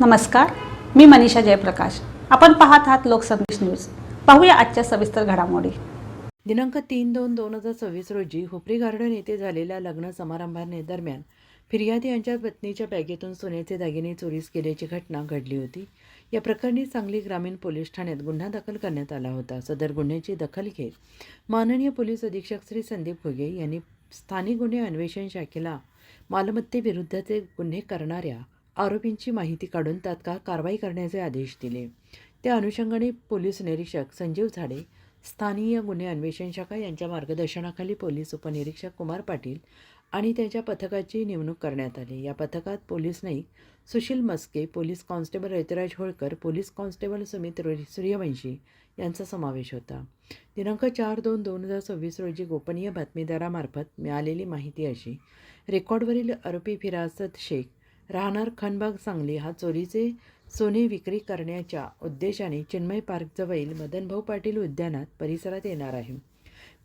नमस्कार मी मनीषा जयप्रकाश. आपण पाहत आहात लोकसंदेश न्यूज. पाहूया आजच्या सविस्तर घडामोडी. दिनांक तीन दोन दोन हजार सव्वीस रोजी हुपरी गार्डन येथे झालेल्या लग्न समारंभाने दरम्यान फिर्यादी यांच्या पत्नीच्या बॅगेतून सोन्याचे दागिने चोरीस केल्याची घटना घडली होती. या प्रकरणी सांगली ग्रामीण पोलीस ठाण्यात गुन्हा दाखल करण्यात आला होता. सदर गुन्ह्याची दखल घेत माननीय पोलीस अधीक्षक श्री संदीप घुगे यांनी स्थानिक गुन्हे अन्वेषण शाखेला मालमत्तेविरुद्धचे गुन्हे करणाऱ्या आरोपींची माहिती काढून तात्काळ कारवाई करण्याचे आदेश दिले. त्या अनुषंगाने पोलीस निरीक्षक संजीव झाडे स्थानीय गुन्हे अन्वेषण शाखा यांच्या मार्गदर्शनाखाली पोलीस उपनिरीक्षक कुमार पाटील आणि त्यांच्या पथकाची नेमणूक करण्यात आली. या पथकात police Naik Sushil Maske police constable Raitraj Holkar police constable Sumit Suryavanshi यांचा समावेश होता. दिनांक चार दोन दोन हजार सव्वीस रोजी गोपनीय बातमीदारामार्फत मिळालेली माहिती अशी. रेकॉर्डवरील आरोपी फिरासत शेख राहणार खनबाग सांगली हा चोरीचे सोने विक्री करण्याच्या उद्देशाने चिन्मय पार्कजवळील मदनभाऊ पाटील उद्यानात परिसरात येणार आहे.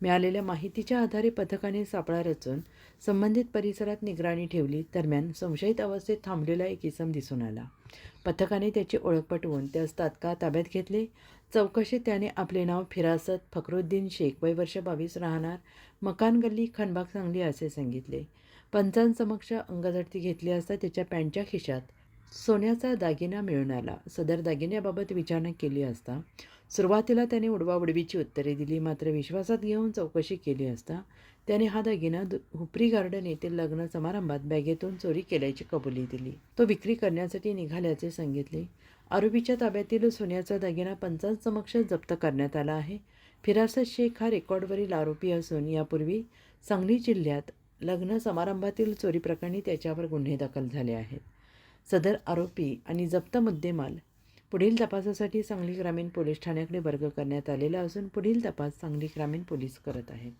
मिळालेल्या माहितीच्या आधारे पथकाने सापळा रचून संबंधित परिसरात निगराणी ठेवली. दरम्यान संशयित अवस्थेत थांबलेला एक इसम दिसून आला. पथकाने त्याची ओळख पटवून त्यास तात्काळ ताब्यात घेतले. चौकशीत त्याने आपले नाव फिरासत फखरुद्दीन शेख वय वर्ष बावीस राहणार मकान गल्ली खनबाग सांगली असे सांगितले. पंचांसमक्ष अंगझडती घेतली असता त्याच्या पॅन्टच्या खिशात. सोन्याचा दागिना मिळून आला. सदर दागिन्याबाबत विचारणा केली असता सुरुवातीला त्याने उडवाउडवीची उत्तरे दिली मात्र विश्वासात घेऊन चौकशी केली असता त्याने हा दागिना दु- हुपरी गार्डन येथील लग्न समारंभात बॅगेतून चोरी केल्याची कबुली दिली. तो विक्री करण्यासाठी निघाल्याचे सांगितले. आरोपीच्या ताब्यातील सोन्याचा दागिना पंचांसमक्ष जप्त करण्यात आला आहे. फिरासत शेख हा रेकॉर्डवरील आरोपी असून यापूर्वी सांगली जिल्ह्यात लग्न समारंभातील चोरीप्रकरणी त्याच्यावर गुन्हे दाखल झाले आहेत. सदर आरोपी आणि जप्त मुद्देमाल पुढील तपासासाठी सांगली ग्रामीण पोलीस ठाण्याकडे वर्ग करण्यात आलेला असून पुढील तपास सांगली ग्रामीण पोलीस करत आहेत.